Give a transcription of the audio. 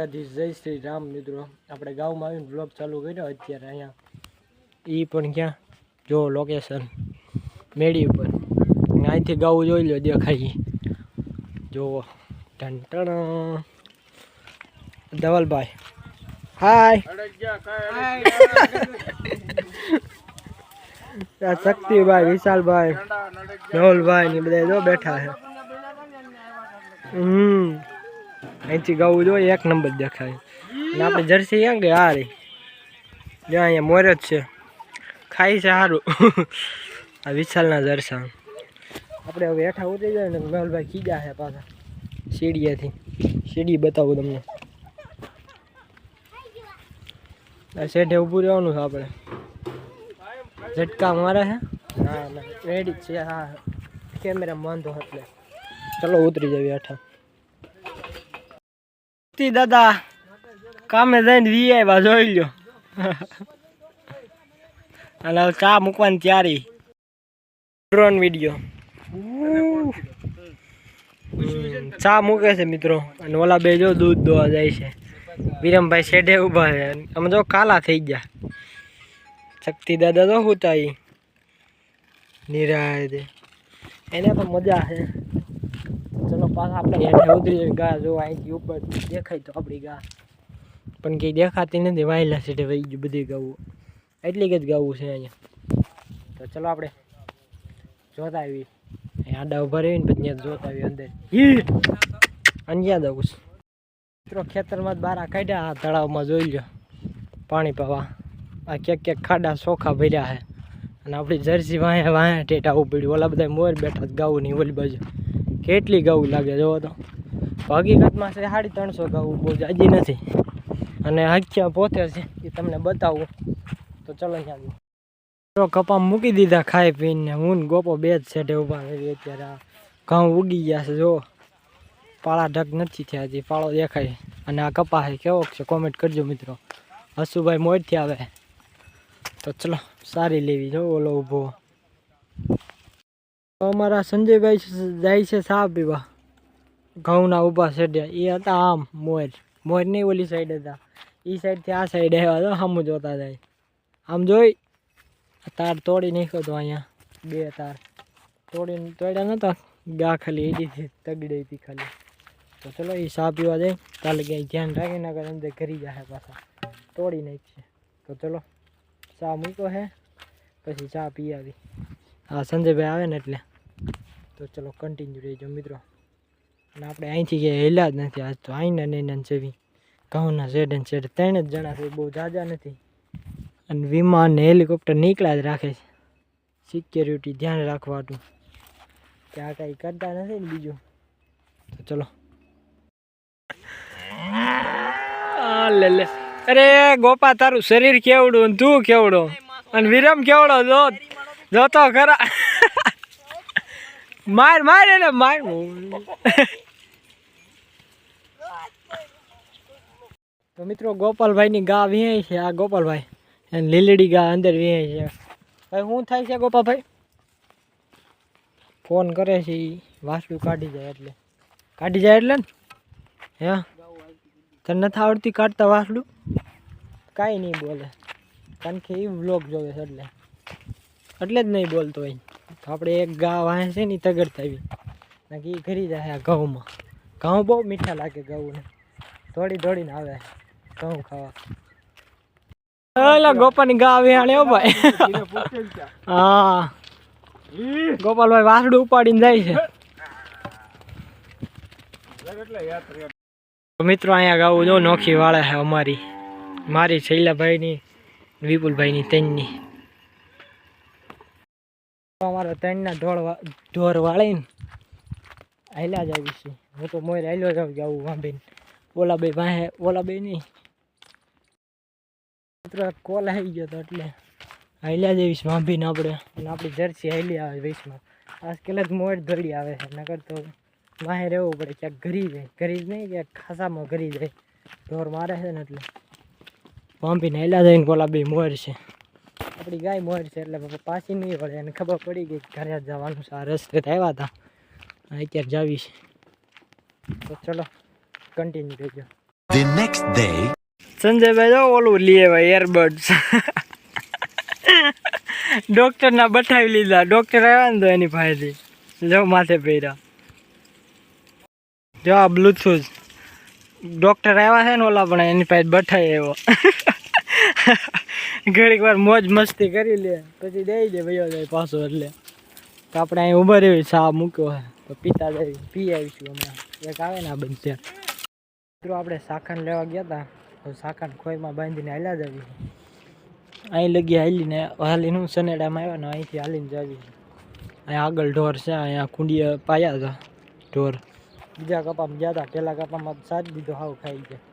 દ્વારકાધીશ જય શ્રી રામ મિત્રો. આપણે ગામમાં આવીને બ્લોગ ચાલુ કર્યો અત્યારે અહીંયા. એ પણ ક્યાં? જો લોકેશન મેળી ઉપર. અને અહીંથી ગાવું જોઈ લો દેખાય જુઓ ટન ટણ ધવલભાઈ. હાય. આ શક્તિભાઈ, વિશાલભાઈ, ધવલભાઈ ને બધા જો બેઠા છે. હમ. અહીંથી ગાવું જોઈએ, એક નંબર દેખાય. અને આપણે જર્સી ક્યાં ગઈ? હારી જ્યાં અહીંયા મોર જ છે. ખાઈ છે સારું આ વિશાલના જરસા. આપણે હવે હેઠા ઉતરી જાય ને મેહુલભાઈ ખીજા છે પાછા. સીડીયાથી સીડી બતાવું તમને. આ શેઠે ઊભું રહેવાનું છે આપણે. ઝટકા મારે છે? ના ના. રેડી છે. હા કેમેરા વાંધો એટલે ચલો, ઉતરી જઈએ હેઠા. તી દાદા કામે જઈને વી આવ્યા જોઈ લ્યો. અને હવે ચા મૂકવાની તૈયારી. Drone video. ચા મૂકે છે મિત્રો. અને ઓલા બે જો દૂધ દોવા જાય છે. વિરમભાઈ શેઢે ઊભા છે. અમે જો કાલા થઈ ગયા. શક્તિ દાદા તો હુતા ઈ નિરાય એને પણ મજા છે. ચલો પાછા આપણે હેઠે ઉતરી ગા જો અહીંથી ઉપર દેખાય તો આપણી ગા. પણ કંઈ દેખાતી નથી. વાયલા સીટે વહી બધી ગાવું. એટલી જ ગાવું છે અહીંયા. તો ચલો આપણે જોતા આવી આડા ઊભા રહીને પછી જોતા આવી અંદર. અંજ્યા દઉં મિત્રો, ખેતરમાં જ બારા કાઢ્યા. આ તળાવમાં જોઈ લો પાણી પાવા આ ક્યાંક ક્યાંક ખાડા ચોખા ભર્યા છે. અને આપણી જર્સી વાંહે વાંહે ટેટા ઉપડ્યું. ઓલા બધા મોર બેઠા ગાવું નહીં ઓલી બાજુ. કેટલી ગૌ લાગે જોવો તો. હકીકતમાં છે સાડી ત્રણસો ગૌ બહુ જાજી નથી. અને હક્યા પોતે છે એ તમને બતાવું. તો ચલો ત્યાં કપા મૂકી દીધા ખાઈ પીને હું ગોપો બે જ છેટે ઊભા રહી અત્યારે. આ ઘઉં ઉગી ગયા છે જો. પાળા ઢગ નથી થયા હજી, પાળો દેખાય. અને આ કપા છે કેવો છે કોમેન્ટ કરજો મિત્રો. હસુભાઈ મોડથી આવે. તો ચલો, સારી લેવી જો ઓલો ઊભો. તો અમારા સંજયભાઈ જાય છે ચા પીવા ઘઉંના ઊભા સેડ્યા એ હતા આમ, મોર. મોર નહીં ઓલી સાઈડ હતા. એ સાઈડથી આ સાઈડ આવ્યા તો સામું જોતા જાય. આમ જોઈ, આ તાર તોડી નાખ્યો તો અહીંયા. બે તાર. તોડીને તોડ્યા નહોતા ગા ખાલી એડીથી તગડી હતી ખાલી. તો ચલો એ ચા પીવા જાય. કાલે ક્યાંય ધ્યાન રાખીને આગળ અંદર ઘરી જાય પાછા. તોડી નાખશે. તો ચલો ચા મૂક્યો હે. પછી ચા પી આવી હા સંજયભાઈ આવે ને એટલે. તો ચલો કન્ટિન્યુ રહેજો મિત્રો. અને આપણે અહીંથી ક્યાંય હેલા જ નથી. આજ તો આઈને ને એને જેવી ઘઉંના શેડ અને શેડ ત્રણ જ જણા છે બહુ જાજા નથી. અને વિમાન ને હેલિકોપ્ટર નીકળ્યા જ રાખે છે. સિક્યોરિટી ધ્યાન રાખવાનું ત્યાં કાંઈ કરતા નથી ને બીજું. તો ચલો. લે લે. અરે ગોપા, તારું શરીર કેવડું તું કેવડો? અને વિરમ કેવડો? જો જોતો ખરા. માર માર એને, માર. તો મિત્રો ગોપાલભાઈની ગા વિહાય છે, આ ગોપાલભાઈ. અને લીલડી ગા અંદર વિહાય છે. ભાઈ શું થાય છે ગોપાલભાઈ? ફોન કરે છે એ વાસળું કાઢી જાય એટલે. કાઢી જાય એટલે ને? હે? તને નથી આવડતી કાઢતા વાસળું કાંઈ નહીં બોલે. કારણ કે એ વ્લોગ જોવે છે એટલે. એટલે જ નહીં બોલતો હોય તો આપણે એક ગા વાહે છે ને ઈ તગડતા આવી નાખી એ ઘરી જાય આ ઘઉંમાં. ઘઉં બહુ મીઠા લાગે ઘઉંને. દોડી દોડીને આવે. ઘઉં ખાવા. ઓલા ગોપાની ગા આવી આણે હો ભાઈ. હા. ગોપાલભાઈ વાસડું ઉપાડીને જાય છે. તો મિત્રો અહીંયા ગાવું જો નોખી વાળે છે અમારી. મારી શૈલાભાઈની, વિપુલભાઈની ત્રણની અમારા ત્રણના ઢોળ ઢોર વાળીને હાલ્યા જ આવી છે હું તો મોર હાલ્યો જાઉં જાઉં વાંભીને. ઓલા બે વાહે ઓલા બે નહીં મિત્રો કોલ આવી ગયો તો એટલે હાલ્યા જઈશ વાંભીને આપણે. અને આપણી જર્સી હાલી આવે વીસમાં આજકાલ જ મોર ધડી આવે છે. નકર તો વાહે રહેવું પડે. ક્યાંક ઘરી જાય. ઘરી જ નહીં, ક્યાંક ખાસામાં ઘરી જાય. ઢોર મારે છે ને એટલે વાંભીને હાલ્યા જઈને ઓલા બે મોર છે. આપણી ગાય મોર છે એટલે પાછી નહીં પડે એને ખબર પડી ગઈ કે ઘરે જવાનું છે. આ રસ્તે આવ્યા હતા. અત્યારે જાવી છે. તો ચલો કન્ટિન્યુ કરજો. The next day. સંજયભાઈ જો ઓલું લઈએ ભાઈ એરબડ્સ ડોક્ટરના બઠાવી લીધા. ડોક્ટર આવ્યા ને તો એની પાસેથી જો માથે પહેર્યા જો આ બ્લૂટૂથ ડોક્ટર આવ્યા છે ને ઓલા પણ એની પાસે બઠાઈ આવ્યો. ઘડીક વાર મોજ મસ્તી કરી લે, પછી દઈ દે ભાઈઓ જાય પાછો એટલે. તો આપણે અહીં ઊભા રહેવી ચા મૂક્યો હોય. તો પીતા જઈ પી આવીશું હમણાં. એક આવે ને આ બનશે મિત્રો, આપણે શાખાને લેવા ગયા હતા તો શાખાને ખોઈમાં બાંધીને હાલ્યા જ આવી અહીં લગી હાલીને હાલીને હું સનેડામાં આવ્યા ને અહીંથી હાલીને જ આવી અહીંયા આગળ ઢોર છે, અહીંયા કુંડીએ પાયા હતા ઢોર. બીજા કપામાં ગયા હતા પહેલાં કપામાં સાજ દીધો, હાવ ખાઈ ગયા.